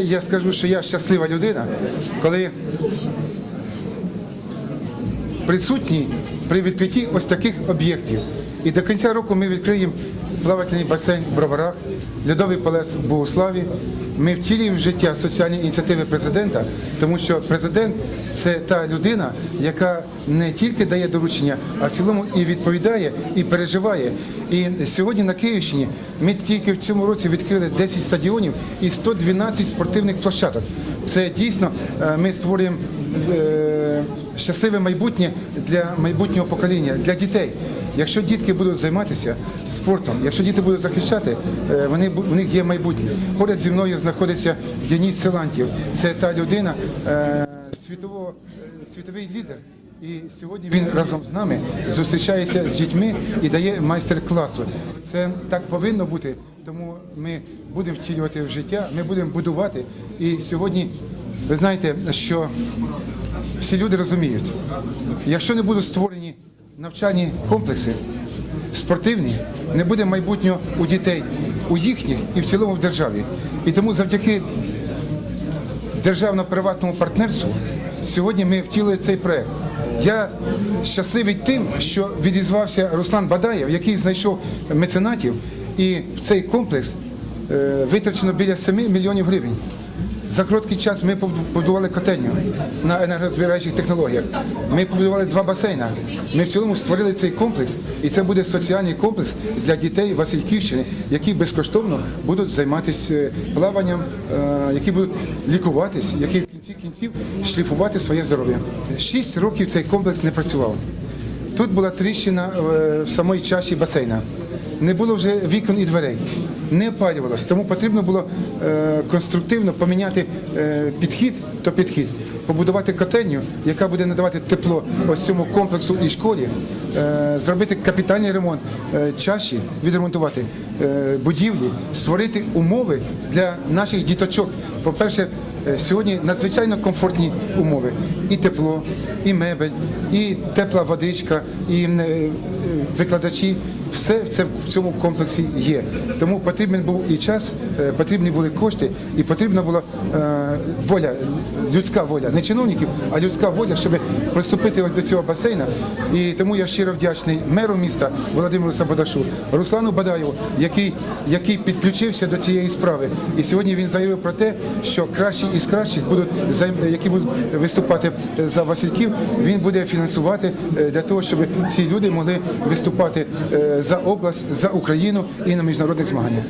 Я скажу, що я щаслива людина, коли присутній при відкритті ось таких об'єктів. І до кінця року ми відкриємо плавательний басейн в Броварах, льодовий палець в Богославі. Ми втілюємо в життя соціальні ініціативи президента, тому що президент це та людина, яка не тільки дає доручення, а в цілому і відповідає, і переживає. І сьогодні на Київщині ми тільки в цьому році відкрили 10 стадіонів і 112 спортивних площадок. Це дійсно е, ми створюємо е, щасливе майбутнє для майбутнього покоління, для дітей. Якщо дітки будуть займатися спортом, якщо діти будуть захищати, е, вони у них є майбутнє. Поряд зі мною знаходиться Дініс Силантів. Це та людина е, світового е, світовий лідер. І сьогодні він разом з нами зустрічається з дітьми і дає майстер-класу. Це так повинно бути, тому ми будемо втілювати в життя, ми будемо будувати. І сьогодні ви знаєте, що всі люди розуміють, якщо не будуть створені навчальні комплекси спортивні, не буде майбутнього у дітей, у їхніх і в цілому в державі. І тому завдяки державно-приватному партнерству сьогодні ми втілили цей проект. Я щасливий тим, що відізвався Руслан Бадаєв, який знайшов меценатів, і в цей комплекс е, витрачено біля 7 мільйонів гривень. За короткий час ми побудували котельню на енергозбережних технологіях. Ми побудували два басейна. Ми в цілому створили цей комплекс, і це буде соціальний комплекс для дітей Васильківщини, які безкоштовно будуть займатися е, плаванням, е, які будуть лікуватись, які в кінці кінців шліфувати своє здоров'я. Шість років цей комплекс не працював. Тут була тріщина е, в самій чаші басейна. Не було вже вікон і дверей, не опалювалося. Тому потрібно було е, конструктивно поміняти е, підхід, то підхід, побудувати котельню, яка буде надавати тепло ось цьому комплексу і школі, е, зробити капітальний ремонт чаші, відремонтувати будівлі, створити умови для наших діточок. По-перше, сьогодні надзвичайно комфортні умови. І тепло, і мебель, і тепла водичка, і викладачі. Все це в цьому комплексі є. Тому потрібен був і час, е, потрібні були кошти, і потрібна була е, воля, людська воля, не чиновників, а людська воля, щоб приступити ось до цього басейна. І тому я щиро вдячний меру міста Володимиру Сабодашу, Руслану Бадаєву, який, який підключився до цієї справи. І сьогодні він заявив про те, що кращі із кращих будуть які будуть виступати за Васильків. Він буде фінансувати е, для того, щоб ці люди могли виступати е, за область, за Україну і на міжнародних змаганнях.